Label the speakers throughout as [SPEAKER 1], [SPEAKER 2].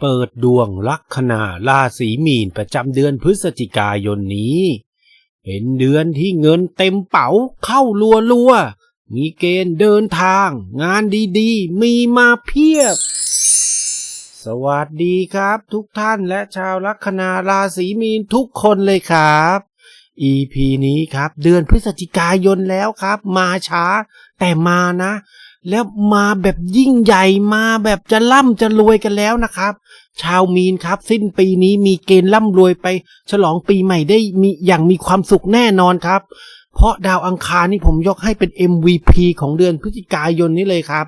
[SPEAKER 1] เปิดดวงลัคนาราศีมีนประจำเดือนพฤศจิกายนนี้ เป็นเดือนที่เงินเต็มเป๋าเข้ารัวรัวมีเกณฑ์เดินทาง งานดีๆ มีมาเพียบ สวัสดีครับทุกท่านและชาวลัคนาราศีมีนทุกคนเลยครับ EP นี้ครับ เดือนพฤศจิกายนแล้วครับ มาช้า แต่มานะ แล้วมาแบบยิ่งใหญ่มาแบบจะร่ำจะรวยกันแล้วนะครับ ชาวมีนครับ สิ้นปีนี้มีเกณฑ์ร่ำรวยไป ฉลองปีใหม่ได้มีอย่างมีความสุขแน่นอนครับ เพราะดาวอังคารนี่ผมยกให้เป็น MVP ของเดือนพฤศจิกายนนี้เลยครับ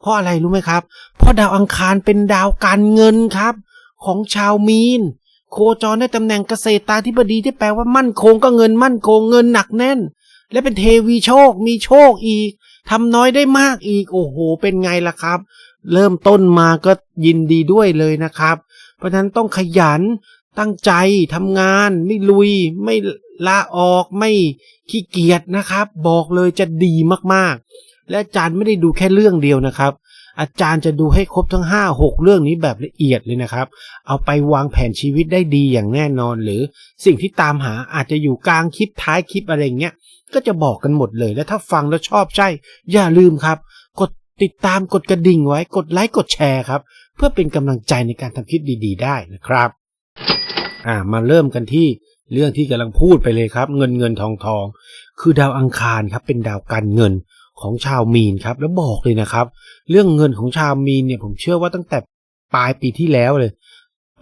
[SPEAKER 1] เพราะอะไรรู้ไหมครับ เพราะดาวอังคารเป็นดาวการเงินครับ ของชาวมีน โคจรได้ตำแหน่งเกษตราธิบดีที่แปลว่ามั่นคงก็เงินมั่นคงเงินหนักแน่น และเป็นเทวีโชคมีโชคอีก ทำน้อยได้มากอีก โอ้โห เป็นไงล่ะครับ เริ่มต้นมาก็ยินดีด้วยเลยนะครับ เพราะฉะนั้นต้องขยันตั้งใจทำงาน ไม่ลุย ไม่ลาออกไม่ขี้เกียจนะครับ บอกเลยจะดีมากๆ และอาจารย์ไม่ได้ดูแค่เรื่องเดียวนะครับ อาจารย์จะดูให้ครบทั้ง 5 6 เรื่องนี้แบบละเอียดเลยนะครับ เอาไปวางแผนชีวิตได้ดีอย่างแน่นอน หรือสิ่งที่ตามหาอาจจะอยู่กลางคลิปท้ายคลิปอะไรเงี้ย ก็จะบอกกันหมดเลย และถ้าฟังแล้วชอบใช่ อย่าลืมครับ กดติดตามกดกระดิ่งไว้ กดไลค์กดแชร์ครับ เพื่อเป็นกำลังใจในการทำคลิปดี ๆ ได้นะครับ อ่ามาเริ่มกันที่เรื่องที่กำลังพูดไปเลยครับ เงินเงินทองทอง คือดาวอังคารครับเป็นดาวการเงิน ของชาวมีนครับ แล้วบอกเลยนะครับ เรื่องเงินของชาวมีนเนี่ยผมเชื่อว่าตั้งแต่ปลายปีที่แล้วเลย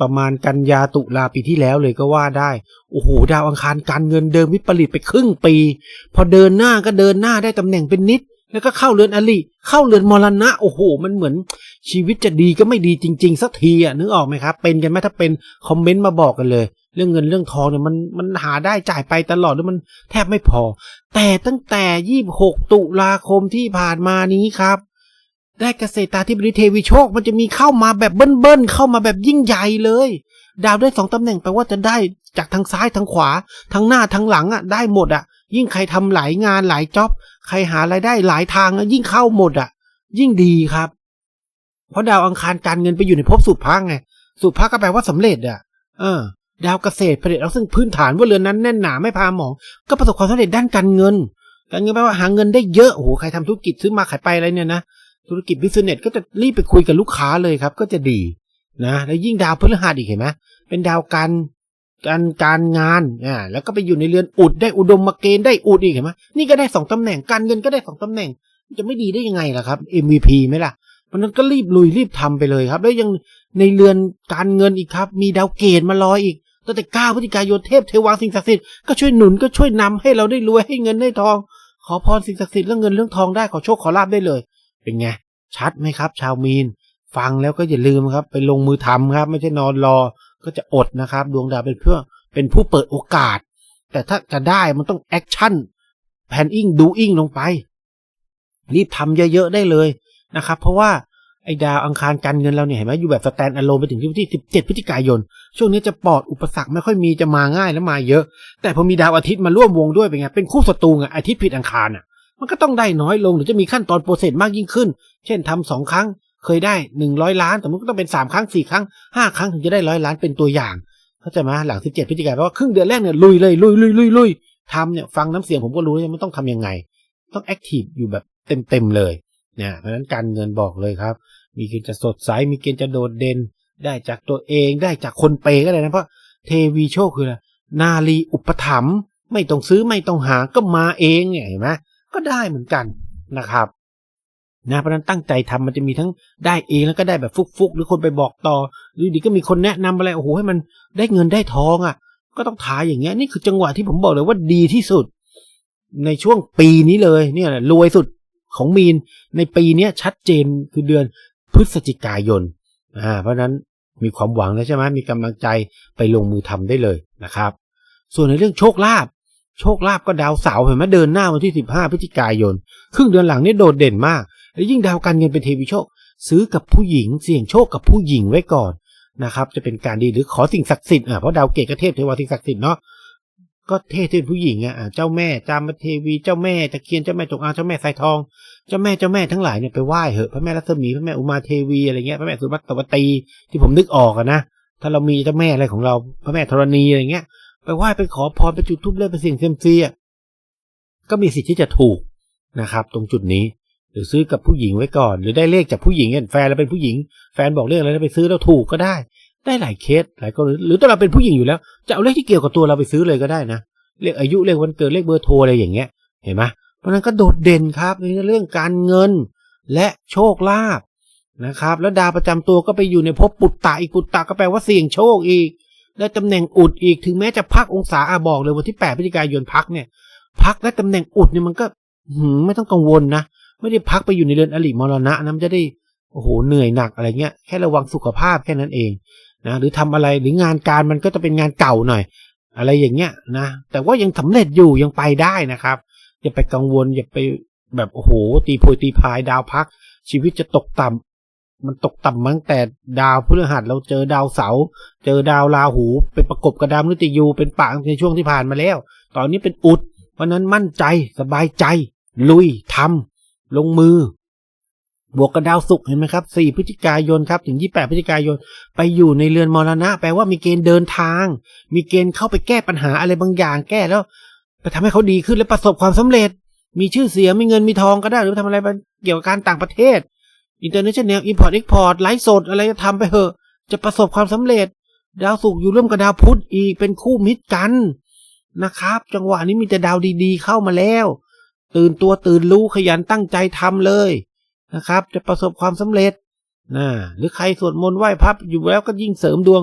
[SPEAKER 1] ประมาณกันยาตุลาปีที่แล้วเลยก็ว่าได้โอ้โหดาวอังคารการเงินเดิมวิปริตไปครึ่งปี พอเดินหน้าก็เดินหน้าได้ตำแหน่งเป็นนิด แล้วก็เข้าเรือนอลิเข้าเรือนมรณะ โอ้โห มันเหมือนชีวิตจะดีก็ไม่ดีจริง ๆ สักทีอะนึกออกไหมครับ เป็นกันไหมถ้าเป็นคอมเมนต์มาบอกกันเลย เรื่องเงินเรื่องทองเนี่ยมันมันหาได้จ่ายไปตลอดแล้วมันแทบไม่พอ แต่ตั้งแต่ยี่หกตุลาคมที่ผ่านมานี้ครับ ได้เกษตราธิบดีเทวีโชค มันจะมีเข้ามาแบบเบิ้ลๆเข้ามาแบบยิ่งใหญ่เลย ดาวได้สองตำแหน่งแปลว่าจะได้จากทางซ้ายทางขวาทางหน้าทางหลังอะได้หมดอะ ยิ่งใครทำหลายงานหลายจ็อบใครหารายได้หลายทางยิ่งเข้าหมดอะ ยิ่งดีครับ เพราะดาวอังคารการเงินไปอยู่ในภพสุภาไงสุภาก็แปลว่าสำเร็จอะ เออ ดาวเกษตรผลิตแล้วซึ่งพื้นฐานว่าเรือนนั้นแน่นหนาไม่พาหมอง ก็ประสบความสำเร็จด้านการเงิน การเงินแปลว่าหาเงินได้เยอะโอ้โหใครทำธุรกิจซื้อมาขายไปอะไรเนี่ยนะธุรกิจบิสเนสก็จะรีบไปคุยกับลูกค้าเลยครับ ก็จะดีนะแล้วยิ่งดาวพฤหัสอีกเห็นไหมเป็นดาวการ การการงานอ่าแล้วก็ไปอยู่ในเรือนอุดได้อุดมมาเกณฑ์ได้อุดอีกเห็นไหมนี่ก็ได้สองตำแหน่งการเงินก็ได้สองตำแหน่ง จะไม่ดีได้ยังไงล่ะครับ MVP ไหมล่ะเพราะนั้นก็รีบลุยรีบทำไปเลยครับ แล้วยังในเรือนการเงินอีกครับ มีดาวเกตมารออีกตั้งแต่9พฤศจิกายนเทพเทวาสิ่งศักดิ์สิทธิ์ก็ช่วยหนุนก็ช่วยนำให้เราได้รวยให้เงินได้ทอง ขอพรสิ่งศักดิ์สิทธิ์เรื่องเงินเรื่องทองได้ขอโชคขอลาบได้เลย เป็นไงชัดไหมครับ ชาวมีน ฟังแล้วก็อย่าลืมครับ ไปลงมือทำครับ ไม่ใช่นอนรอ ก็จะอดนะครับ ดวงดาวเป็นเพื่อเป็นผู้เปิดโอกาส แต่ถ้าจะได้มันต้องแอคชั่นแพนอิงดูอิงลงไป รีบทำเยอะๆได้เลยนะครับ เพราะว่าไอ้ดาวอังคารการเงินเราเนี่ยเห็นไหมอยู่แบบสแตนอะโลไปถึงที่ 17 พฤศจิกายน ช่วงนี้จะปลอดอุปสรรคไม่ค่อยมีจะมาง่ายและมาเยอะ แต่พอมีดาวอาทิตย์มาร่วมวงด้วยเป็นไงเป็นคู่ศัตรูไงอาทิตย์ผิดอังคารอะมันก็ต้องได้น้อยลงหรือจะมีขั้นตอนโปรเซสมากยิ่งขึ้น เช่นทำสองครั้ง เคยได้หนึ่งร้อยล้าน แต่มันก็ต้องเป็นสามครั้งสี่ครั้งห้าครั้งถึงจะได้ร้อยล้านเป็นตัวอย่าง เข้าใจไหมหลังสิบเจ็ดพฤศจิกายนเพราะว่าครึ่งเดือนแรกเนี่ยลุยเลยลุยลุยลุยลุยทำเนี่ยฟังน้ำเสียงผมก็รู้ว่ามันต้องทำยังไง ต้องแอคทีฟอยู่แบบเต็มเต็มเลยเนี่ยเพราะฉะนั้นการเงินบอกเลยครับ มีเกณฑ์จะสดใสมีเกณฑ์จะโดดเด่นได้จากตัวเองได้จากคนเปก็ได้นะเพราะเทวีโชคคืออะไรนาลีอุปถัมภ์ไม่ต้องซื้อไม่ต้องหาก็มาเองเนี่ยเห็นไหมก็ได้เหมือนกันนะครับ นะเพราะนั้นตั้งใจทำมันจะมีทั้งได้เองแล้วก็ได้แบบฟุกๆ หรือคนไปบอกต่อ หรือดีก็มีคนแนะนำอะไรโอ้โหให้มันได้เงินได้ทองอะ ก็ต้องถ่ายอย่างเงี้ยนี่คือจังหวะที่ผมบอกเลยว่าดีที่สุด ในช่วงปีนี้เลยเนี่ยรวยสุดของมีนในปีนี้ชัดเจนคือเดือนพฤศจิกายนอ่าเพราะนั้นมีความหวังแล้วใช่ไหมมีกำลังใจไปลงมือทำได้เลยนะครับ ส่วนในเรื่องโชคลาภโชคลาภก็ดาวเสาร์เห็นไหมเดินหน้าวันที่ 15 พฤศจิกายน ครึ่งเดือนหลังนี่โดดเด่นมาก แล้วยิ่งดาวการเงินเป็นเทวีโชค ซื้อกับผู้หญิงเสี่ยงโชคกับผู้หญิงไว้ก่อนนะครับ จะเป็นการดีหรือขอสิ่งศักดิ์สิทธิ์อะเพราะดาวเกตกเทพเทวาสิ่งศักดิ์สิทธิ์เนาะก็เทพที่เป็นผู้หญิงอะเจ้าแม่จามเทวีเจ้าแม่ตะเคียนเจ้าแม่จงอางเจ้าแม่สายทอง เจ้าแม่เจ้าแม่ทั้งหลายเนี่ยไปไหว้เหอะพระแม่รัศมีพระแม่อุมาเทวีอะไรเงี้ยพระแม่สุวัตวตีที่ผมนึกออกอะนะถ้าเรามีเจ้าแม่อะไรของเราพระแม่ธรณีอะไรเงี้ย ไปไหว้ไปขอพรไปจุดธูปเล่นไปเสี่ยงเซียมซีอะก็มีสิทธิ์ที่จะถูกนะครับ ตรงจุดนี้ หรือซื้อกับผู้หญิงไว้ก่อน หรือได้เลขจากผู้หญิงเนี่ยแฟนเราเป็นผู้หญิง แฟนบอกเลขอะไรไปซื้อแล้วถูกก็ได้ ได้หลายเคสหลายกรณีหรือถ้าเราเป็นผู้หญิงอยู่แล้ว จะเอาเลขที่เกี่ยวกับตัวเราไปซื้อเลยก็ได้นะเลขอายุเลขวันเกิดเลขเบอร์โทรอะไรอย่างเงี้ยเห็นไหมเพราะนั้นก็โดดเด่นครับในเรื่องการเงินและโชคลาภนะครับ แล้วดาวประจำตัวก็ไปอยู่ในภพปุตตะอีกปุตตะก็แปลว่าเสี่ยงโชคอีก ได้ตำแหน่งอุดอีกถึงแม้จะพักองศาอาบอกเลยวันที่8พฤศจิกายนพักเนี่ย พักและตำแหน่งอุดเนี่ยมันก็หืมไม่ต้องกังวลนะ ไม่ได้พักไปอยู่ในเรือนอริมรณะนะมันจะได้โอ้โหเหนื่อยหนักอะไรเงี้ยแค่ระวังสุขภาพแค่นั้นเองนะหรือทำอะไรหรืองานการมันก็จะเป็นงานเก่าหน่อย อะไรอย่างเงี้ยนะ แต่ว่ายังสำเร็จอยู่ยังไปได้นะครับ อย่าไปกังวลอย่าไปแบบโอ้โห ตีโพยตีพายดาวพัก ชีวิตจะตกต่ำมันตกต่ำมาตั้งแต่ดาวพฤหัสเราเจอดาวเสาร์เจอดาวราหูเป็นประกบกับดามฤตยูเป็นปางในช่วงที่ผ่านมาแล้ว ตอนนี้เป็นอุด เพราะนั้นมั่นใจสบายใจ ลุยทำ ลงมือบวกกับดาวศุกร์เห็นไหมครับ 4 พฤศจิกายนครับ ถึง 28 พฤศจิกายน ไปอยู่ในเรือนมรณะ แปลว่ามีเกณฑ์เดินทาง มีเกณฑ์เข้าไปแก้ปัญหาอะไรบางอย่าง แก้แล้วไปทำให้เขาดีขึ้นและประสบความสำเร็จ มีชื่อเสียง มีเงิน มีทองก็ได้ หรือทำอะไรเกี่ยวกับการต่างประเทศอินเตอร์เนชั่นแนลอินพอร์ตเอ็กพอร์ตไลฟ์สดอะไรจะทำไปเถอะ จะประสบความสำเร็จ ดาวศุกร์อยู่ร่วมกับดาวพุธอีก เป็นคู่มิตรกันนะครับ จังหวะนี้มีแต่ดาวดีๆ เข้ามาแล้ว ตื่นตัวตื่นรู้ขยันตั้งใจทำเลยนะครับ จะประสบความสำเร็จนะหรือใครสวดมนต์ไหว้พระอยู่แล้วก็ยิ่งเสริมดวง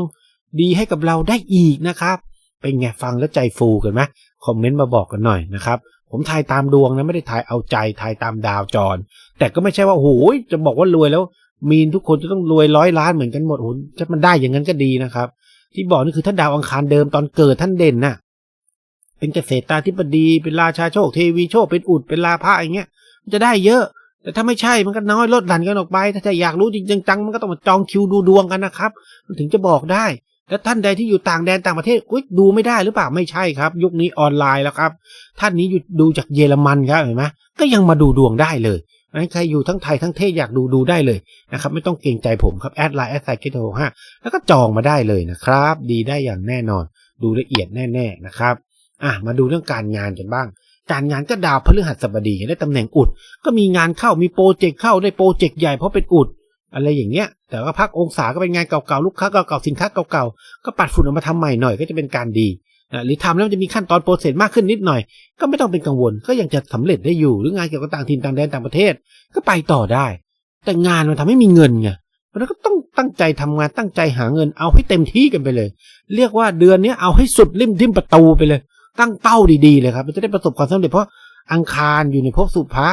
[SPEAKER 1] ดีให้กับเราได้อีกนะครับเป็นไงฟังแล้วใจฟูกันไหมคอมเมนต์มาบอกกันหน่อยนะครับ ผมทายตามดวงนะไม่ได้ทายเอาใจทายตามดาวจร แต่ก็ไม่ใช่ว่าโอ้ยจะบอกว่ารวยแล้ว มีนทุกคนจะต้องรวยร้อยล้านเหมือนกันหมดโอ้จะมันได้อย่างนั้นก็ดีนะครับ ที่บอกนี่คือท่านดาวอังคารเดิมตอนเกิดท่านเด่นน่ะ เป็นเกษตราธิบดี เป็นราชาโชคเทวีโชค เป็นอุด เป็นลาภะอย่างเงี้ย มันจะได้เยอะ แต่ถ้าไม่ใช่มันก็น้อยลดหลั่นกันออกไป ถ้าจะอยากรู้จริงจังมันก็ต้องมาจองคิวดูดวงกันนะครับ มันถึงจะบอกได้ แล้วท่านใดที่อยู่ต่างแดนต่างประเทศอุ๊ยดูไม่ได้หรือเปล่า ไม่ใช่ครับ ยุคนี้ออนไลน์แล้วครับ ท่านนี้อยู่ดูจากเยอรมันครับเห็นไหมก็ยังมาดูดวงได้เลยนั้นใครอยู่ทั้งไทยทั้งเทศอยากดูดูได้เลยนะครับ ไม่ต้องเกรงใจผมครับแอดไลน์แอดไซเกตโห้าแล้วก็จองมาได้เลยนะครับ ดีได้อย่างแน่นอน ดูละเอียดแน่ ๆ นะครับ อะมาดูเรื่องการงานกันบ้าง การงานก็ดาวพฤหัสบดีได้ตำแหน่งอุด ก็มีงานเข้ามีโปรเจกต์เข้าได้โปรเจกต์ใหญ่เพราะเป็นอุด อะไรอย่างเงี้ย แต่ว่าพักองศาก็เป็นงานเก่าๆลูกค้าเก่าๆสินค้าเก่าๆก็ปัดฝุ่นออกมาทำใหม่หน่อยก็จะเป็นการดีนะหรือทำแล้วมันจะมีขั้นตอนโปรเซสมากขึ้นนิดหน่อย ก็ไม่ต้องเป็นกังวลก็ยังจะสำเร็จได้อยู่หรืองานเกี่ยวกับต่างถิ่นต่างแดนต่างประเทศก็ไปต่อได้ แต่งานมันทำให้มีเงินไงเพราะนั้นก็ต้องตั้งใจทำงานตั้งใจหาเงินเอาให้เต็มที่กันไปเลย เรียกว่าเดือนนี้เอาให้สุดริมทิมประตูไปเลย ตั้งเป้าดีๆเลยครับ มันจะได้ประสบความสำเร็จเพราะอังคารอยู่ในภพสุภะ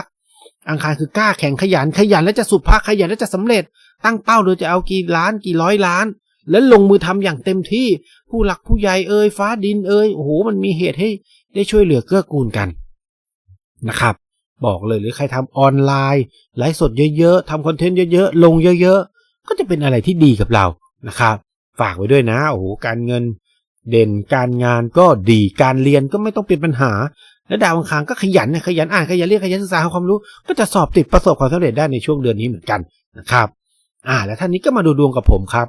[SPEAKER 1] อังคารคือกล้าแข่งขยันขยันแล้วจะสุภะขยันแล้วจะสำเร็จ ตั้งเป้าเลยจะเอากี่ล้านกี่ร้อยล้าน แล้วลงมือทำอย่างเต็มที่ผู้หลักผู้ใหญ่เอ่ยฟ้าดินเอ่ยโอ้โหมันมีเหตุให้ได้ช่วยเหลือเกื้อกูลกันนะครับ บอกเลยหรือใครทำออนไลน์ไลฟ์สดเยอะๆทำคอนเทนต์เยอะๆลงเยอะ ๆ ก็จะเป็นอะไรที่ดีกับเรานะครับ ฝากไว้ด้วยนะโอ้โหการเงิน เด่นการงานก็ดีการเรียนก็ไม่ต้องเป็นปัญหา และดาวอังคารก็ขยันนะขยันอ่านขยันเรียนขยันศึกษาหาความรู้ ก็จะสอบติดประสบความสำเร็จได้ในช่วงเดือนนี้เหมือนกันนะครับ อ่า แล้วท่านนี้ก็มาดูดวงกับผมครับ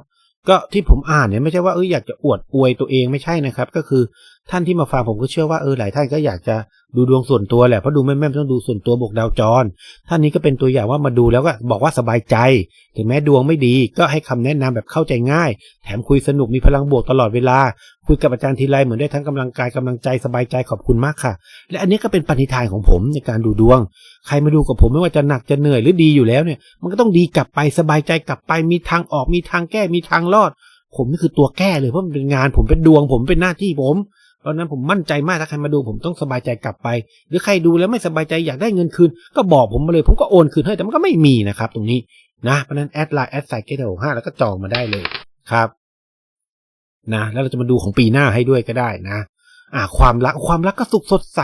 [SPEAKER 1] ก็ที่ผมอ่านเนี่ยไม่ใช่ว่าเอออยากจะอวดอวยตัวเองไม่ใช่นะครับ ก็คือ ท่านที่มาฟังผมก็เชื่อว่าเออหลายท่านก็อยากจะดูดวงส่วนตัวแหละเพราะดูแม่นๆต้องดูส่วนตัวบวกดาวจร ท่านนี้ก็เป็นตัวอย่างว่ามาดูแล้วก็บอกว่าสบายใจ ถึงแม้ดวงไม่ดีก็ให้คำแนะนำแบบเข้าใจง่าย แถมคุยสนุกมีพลังบวกตลอดเวลา คุยกับอาจารย์ทีไรเหมือนได้ทั้งกำลังกายกำลังใจสบายใจขอบคุณมากค่ะ และอันนี้ก็เป็นปณิธานของผมในการดูดวง ใครมาดูกับผมไม่ว่าจะหนักจะเหนื่อยหรือดีอยู่แล้วเนี่ย มันก็ต้องดีกลับไปสบายใจกลับไปมีทางออกมีทางแก้มีทางรอด ผมนี่คือตัวแก้เลยเพราะมันเป็นงานผมเป็นดวงผมเป็นหน้าที่ผม เพราะนั้นผมมั่นใจมากถ้าใครมาดูผมต้องสบายใจกลับไป หรือใครดูแล้วไม่สบายใจอยากได้เงินคืน ก็บอกผมมาเลย ผมก็โอนคืนให้แต่มันก็ไม่มีนะครับ ตรงนี้นะเพราะนั้นแอดไลน์แอดไซเกตหกห้าแล้วก็จองมาได้เลยครับนะแล้วเราจะมาดูของปีหน้าให้ด้วยก็ได้นะ อ่า ความรักความรักก็สุขสดใส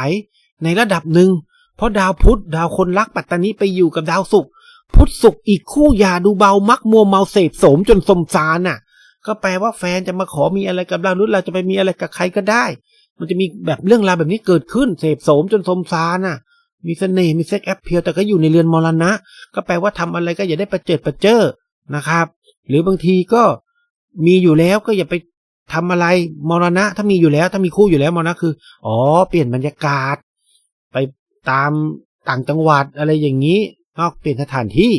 [SPEAKER 1] ในระดับหนึ่งเพราะดาวพุธดาวคนรักปัตตานีไปอยู่กับดาวศุกร์พุธศุกร์อีกคู่ยาดูเบามักมัวเมาเสพโสมจนสมสารน่ะ ก็แปลว่าแฟนจะมาขอมีอะไรกับเราหรือเราจะไปมีอะไรกับใครก็ได้ มันจะมีแบบเรื่องราวแบบนี้เกิดขึ้น เสพโสมจนสมซานน่ะ มีเสน่ห์มีเซ็กแอปเพียวแต่ก็อยู่ในเรือนมรณะ ก็แปลว่าทำอะไรก็อย่าได้ประเจิดประเจ้อนะครับ หรือบางทีก็มีอยู่แล้วก็อย่าไปทำอะไรมรณะ ถ้ามีอยู่แล้ว ถ้ามีคู่อยู่แล้วมรณะคือ อ๋อ เปลี่ยนบรรยากาศ ไปตามต่างจังหวัดอะไรอย่างนี้ นอกเปลี่ยนสถานที่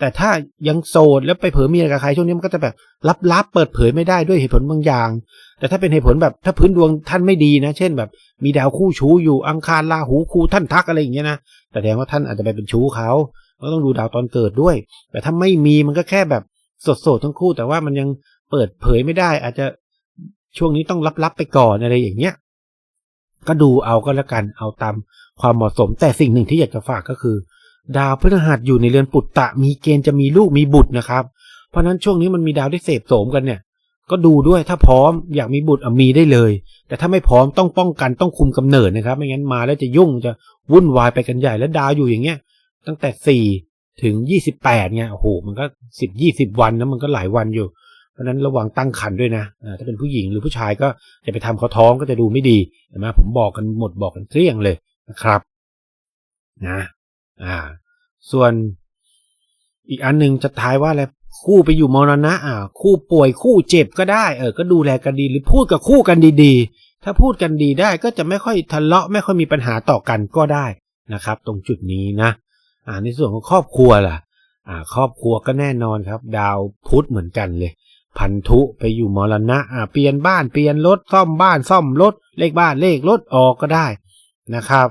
[SPEAKER 1] แต่ถ้ายังโสดแล้วไปเผลอมีอะไรกับใครช่วงนี้มันก็จะแบบลับๆเปิดเผยไม่ได้ด้วยเหตุผลบางอย่าง แต่ถ้าเป็นเหตุผลแบบถ้าพื้นดวงท่านไม่ดีนะ เช่นแบบ มีดาวคู่ชู้อยู่อังคารลาหูคู่ท่านทักอะไรอย่างเงี้ยนะแสดงว่าท่านอาจจะไปเป็นชู้เขาก็ต้องดูดาวตอนเกิดด้วย แต่ถ้าไม่มีมันก็แค่แบบสดๆทั้งคู่ แต่ว่ามันยังเปิดเผยไม่ได้ อาจจะช่วงนี้ต้องลับๆไปก่อนอะไรอย่างเงี้ยก็ดูเอาก็แล้วกันเอาตามความเหมาะสม แต่สิ่งหนึ่งที่อยากจะฝากก็คือ ดาวพฤหัสอยู่ในเรือนปุตตะ มีเกณฑ์จะมีลูกมีบุตรนะครับ เพราะนั้นช่วงนี้มันมีดาวที่เสพโสมกันเนี่ย ก็ดูด้วยถ้าพร้อมอยากมีบุตรมีได้เลย แต่ถ้าไม่พร้อมต้องป้องกันต้องคุมกำเนิดนะครับ ไม่งั้นมาแล้วจะยุ่งจะวุ่นวายไปกันใหญ่แล้วดาวอยู่อย่างเงี้ย ตั้งแต่สี่ถึงยี่สิบแปดเนี่ยโอ้โหมันก็สิบยี่สิบวันนะมันก็หลายวันอยู่ เพราะนั้นระวังตั้งครรภ์ด้วยนะถ้าเป็นผู้หญิงหรือผู้ชายก็จะไปทำเขาท้องก็จะดูไม่ดีเห็นไหมผมบอกกันหมดบอกกันเกลี้ยงเลยนะครับ นะ อ่า ส่วนอีกอันหนึ่งจะทายว่าอะไรคู่ไปอยู่มรณะ อ่า คู่ป่วยคู่เจ็บก็ได้ เออ ก็ดูแลกันดีหรือพูดกับคู่กันดีๆ ถ้าพูดกันดีได้ก็จะไม่ค่อยทะเลาะไม่ค่อยมีปัญหาต่อกันก็ได้นะครับ ตรงจุดนี้นะ อ่าในส่วนของครอบครัวล่ะ อ่า ครอบครัวก็แน่นอนครับ ดาวพุธเหมือนกันเลย พันธุไปอยู่มรณะ อ่า เปลี่ยนบ้านเปลี่ยนรถซ่อมบ้านซ่อมรถเลขบ้านเลขรถออกก็ได้นะครับ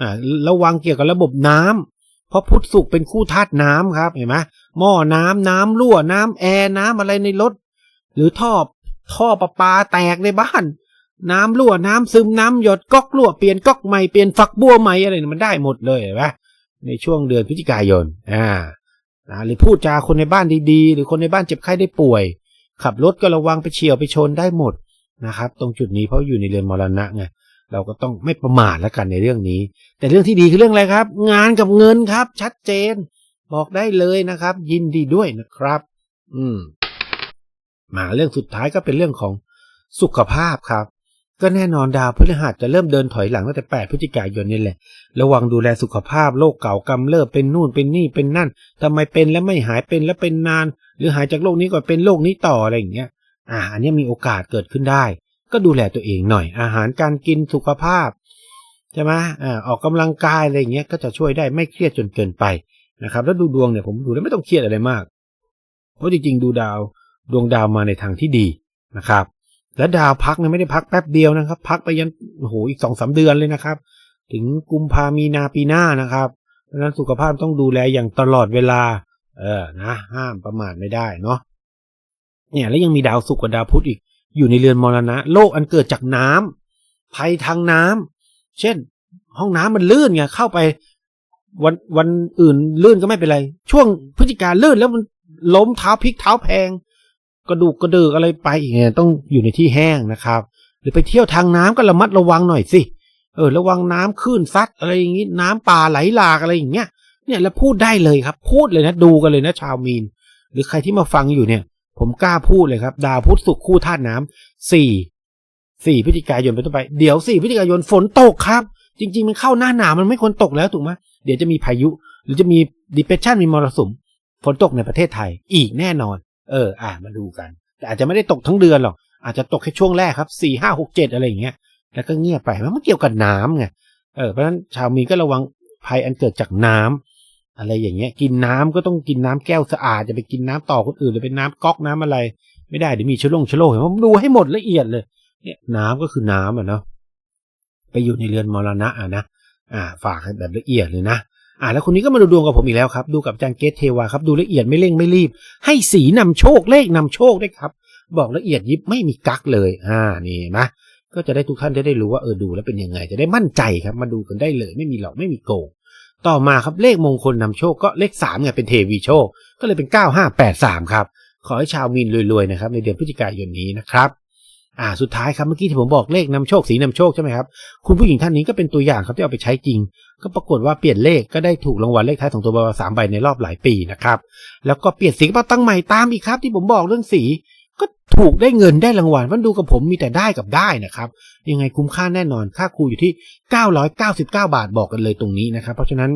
[SPEAKER 1] อ่าระวังเกี่ยวกับระบบน้ำเพราะพุทธสุขเป็นคู่ธาตุน้ำครับเห็นไหมหม้อน้ำน้ำรั่วน้ำแอร์น้ำอะไรในรถ หรือท่อท่อประปาแตกในบ้าน น้ำรั่วน้ำซึมน้ำหยดก๊อกรั่วเปลี่ยนก๊อกใหม่เปลี่ยนฝักบัวใหม่อะไรมันได้หมดเลยเห็นไหมในช่วงเดือนพฤศจิกายนอ่าหรือพูดจาคนในบ้านดีๆ หรือคนในบ้านเจ็บไข้ได้ป่วย ขับรถก็ระวังไปเฉียวไปชนได้หมดนะครับ ตรงจุดนี้เพราะอยู่ในเรือนมรณะไง เราก็ต้องไม่ประมาทแล้วกันในเรื่องนี้ แต่เรื่องที่ดีคือเรื่องอะไรครับ งานกับเงินครับ ชัดเจน บอกได้เลยนะครับ ยินดีด้วยนะครับ อืมมาเรื่องสุดท้ายก็เป็นเรื่องของสุขภาพครับ ก็แน่นอนดาวพฤหัสจะเริ่มเดินถอยหลังตั้งแต่ 8 พฤศจิกายนนี่แหละ ระวังดูแลสุขภาพโรคเก่ากำเริบเป็นนู่นเป็นนี่เป็นนั่นทำไมเป็นแล้วไม่หายเป็นแล้วเป็นนาน หรือหายจากโรคนี้ก่อนเป็นโรคนี้ต่ออะไรอย่างเงี้ย อ่า อันนี้มีโอกาสเกิดขึ้นได้ ก็ดูแลตัวเองหน่อย อาหารการกินสุขภาพใช่ไหมอออกกำลังกายอะไรเงี้ยก็จะช่วยได้ไม่เครียดจนเกินไปนะครับ แล้วดูดวงเนี่ยผมดูแล้วไม่ต้องเครียดอะไรมาก เพราะจริงๆดูดาวดวงดาวมาในทางที่ดีนะครับ และดาวพักเนี่ยไม่ได้พักแป๊บเดียวนะครับ พักไปยันโอ้โหอีกสองสาเดือนเลยนะครับ ถึงกุมภามีนาปีหน้านะครับเพราะฉะนั้นสุขภาพต้องดูแลอย่างตลอดเวลา เออนะ ห้ามประมาทไม่ได้เนาะเนี่ยแล้วยังมีดาวศุกร์กับดาวพุธอีก อยู่ในเรือนมรณะ โรคอันเกิดจากน้ำภัยทางน้ำเช่น ห้องน้ำมันลื่นไงเข้าไป วันวันอื่นลื่นก็ไม่เป็นไร ช่วงพฤศจิการลื่นแล้วมันล้มเท้าพลิกเท้าแพง กระดูกกระเดือกอะไรไปอีกเนี่ยต้องอยู่ในที่แห้งนะครับ หรือไปเที่ยวทางน้ำก็ระมัดระวังหน่อยสิเออระวังน้ำคลื่นซัดอะไรอย่างงี้น้ำป่าไหลหลากอะไรอย่างเงี้ยเนี่ยแล้วพูดได้เลยครับ พูดเลยนะดูกันเลยนะชาวมีน หรือใครที่มาฟังอยู่เนี่ย ผมกล้าพูดเลยครับ ดาวพุธศุกคู่ธาตุน้ำสี่สี่พฤศจิกายนเป็นต้นไป เดี๋ยวสี่พฤศจิกายนฝนตกครับ จริง ๆ มันเข้าหน้าหนาวมันไม่ควรตกแล้วถูกไหมเดี๋ยวจะมีพายุ หรือจะมี depression มีมรสุมฝนตกในประเทศไทยอีกแน่นอน เออ อ่ามาดูกัน แต่อาจจะไม่ได้ตกทั้งเดือนหรอกอาจจะตกแค่ช่วงแรกครับสี่ห้าหกเจ็ดอะไรอย่างเงี้ยแล้วก็เงียบไปมันไม่เกี่ยวกับน้ำไงเออเพราะฉะนั้นชาวมีนก็ระวังภัยอันเกิดจากน้ำ อะไรอย่างเงี้ย กินน้ำก็ต้องกินน้ำแก้วสะอาดจะไปกินน้ำต่อคนอื่นหรือเป็นน้ำก๊อกน้ำอะไร ไม่ได้เดี๋ยวมีเชื้อโรคเชื้อโรคเห็นไหมผมดูให้หมดละเอียดเลย เนี่ยน้ำก็คือน้ำอะเนาะไปอยู่ในเรือนมรณะอะนะอ่า ฝากแบบละเอียดเลยนะอ่าแล้วคนนี้ก็มาดูดวงกับผมอีกแล้วครับ ดูกับอาจารย์เกตเทวาครับ ดูละเอียดไม่เร่งไม่รีบ ให้สีนำโชคเลขนำโชคด้วยครับ บอกละเอียดยิบไม่มีกักเลย อ่านี่นะก็จะได้ทุกท่านจะได้รู้ว่าเออดูแล้วเป็นยังไง จะได้มั่นใจครับ มาดูกันได้เลย ไม่มีหลอกไม่มีโกง ต่อมาครับเลขมงคลนำโชคก็เลขสามไงเป็นเทวีโชค ก็เลยเป็นเก้าห้าแปดสามครับ ขอให้ชาวมีนรวยๆนะครับในเดือนพฤศจิกายนนี้นะครับอ่าสุดท้ายครับเมื่อกี้ที่ผมบอกเลขนำโชคสีนำโชคใช่ไหมครับคุณผู้หญิงท่านนี้ก็เป็นตัวอย่างครับที่เอาไปใช้จริง ก็ปรากฏว่าเปลี่ยนเลขก็ได้ถูกรางวัลเลขท้ายสองตัวบาสามใบในรอบหลายปีนะครับแล้วก็เปลี่ยนสีกระเป๋าตั้งใหม่ตามอีกครับที่ผมบอกเรื่องสี ก็ถูกได้เงินได้รางวัลมันดูกับผมมีแต่ได้กับได้นะครับ ยังไงคุ้มค่าแน่นอนค่าครูอยู่ที่ 999 บาทบอกกันเลยตรงนี้นะครับ เพราะฉะนั้น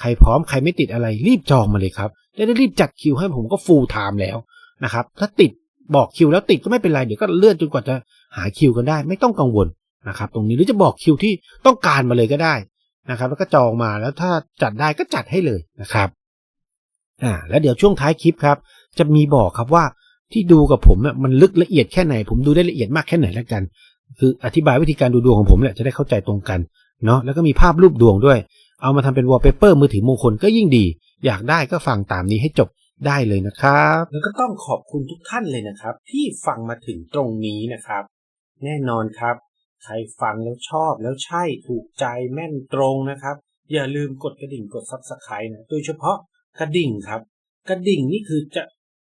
[SPEAKER 1] ใครพร้อมใครไม่ติดอะไรรีบจองมาเลยครับจะได้รีบจัดคิวให้ผมก็ฟูลไทม์แล้วนะครับ ถ้าติดบอกคิวแล้วติดก็ไม่เป็นไรเดี๋ยวก็เลื่อนจนกว่าจะหาคิวกันได้ ไม่ต้องกังวลนะครับ ตรงนี้หรือจะบอกคิวที่ต้องการมาเลยก็ได้นะครับ แล้วก็จองมาแล้วถ้าจัดได้ก็จัดให้เลยนะครับอ่าแล้วเดี๋ยวช่วงท้ายคลิปครับ จะมีบอกครับว่า ที่ดูกับผมเนี่ยมันลึกละเอียดแค่ไหน ผมดูได้ละเอียดมากแค่ไหนแล้วกัน คืออธิบายวิธีการดูดวงของผมแหละจะได้เข้าใจตรงกันเนาะแล้วก็มีภาพรูปดวงด้วย เอามาทำเป็นวอลเปเปอร์มือถือมงคลก็ยิ่งดี อยากได้ก็ฟังตามนี้ให้จบได้เลยนะครับ แล้วก็ต้องขอบคุณทุกท่านเลยนะครับ ที่ฟังมาถึงตรงนี้นะครับ แน่นอนครับ ใครฟังแล้วชอบแล้วใช่ถูกใจแม่นตรงนะครับ อย่าลืมกดกระดิ่งกดซับสไครต์นะโดยเฉพาะกระดิ่งครับ กระดิ่งนี่คือจะ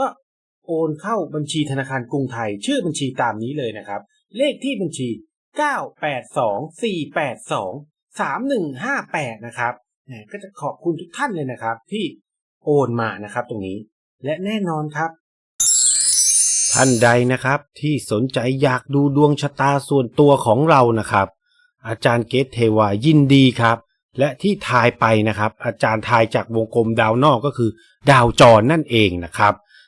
[SPEAKER 1] ก็โอนเข้าบัญชีธนาคารกรุงไทย ชื่อบัญชีตามนี้เลยนะครับ เลขที่บัญชี 982-482-3158 นะครับก็จะขอบคุณทุกท่านเลยนะครับ ที่โอนมานะครับตรงนี้ และแน่นอนครับ ท่านใดนะครับที่สนใจอยากดูดวงชะตาส่วนตัวของเรานะครับ อาจารย์เกตเทวายินดีครับ และที่ทายไปนะครับ อาจารย์ทายจากวงกลมดาวนอกก็คือ ดาวจรนั่นเองนะครับ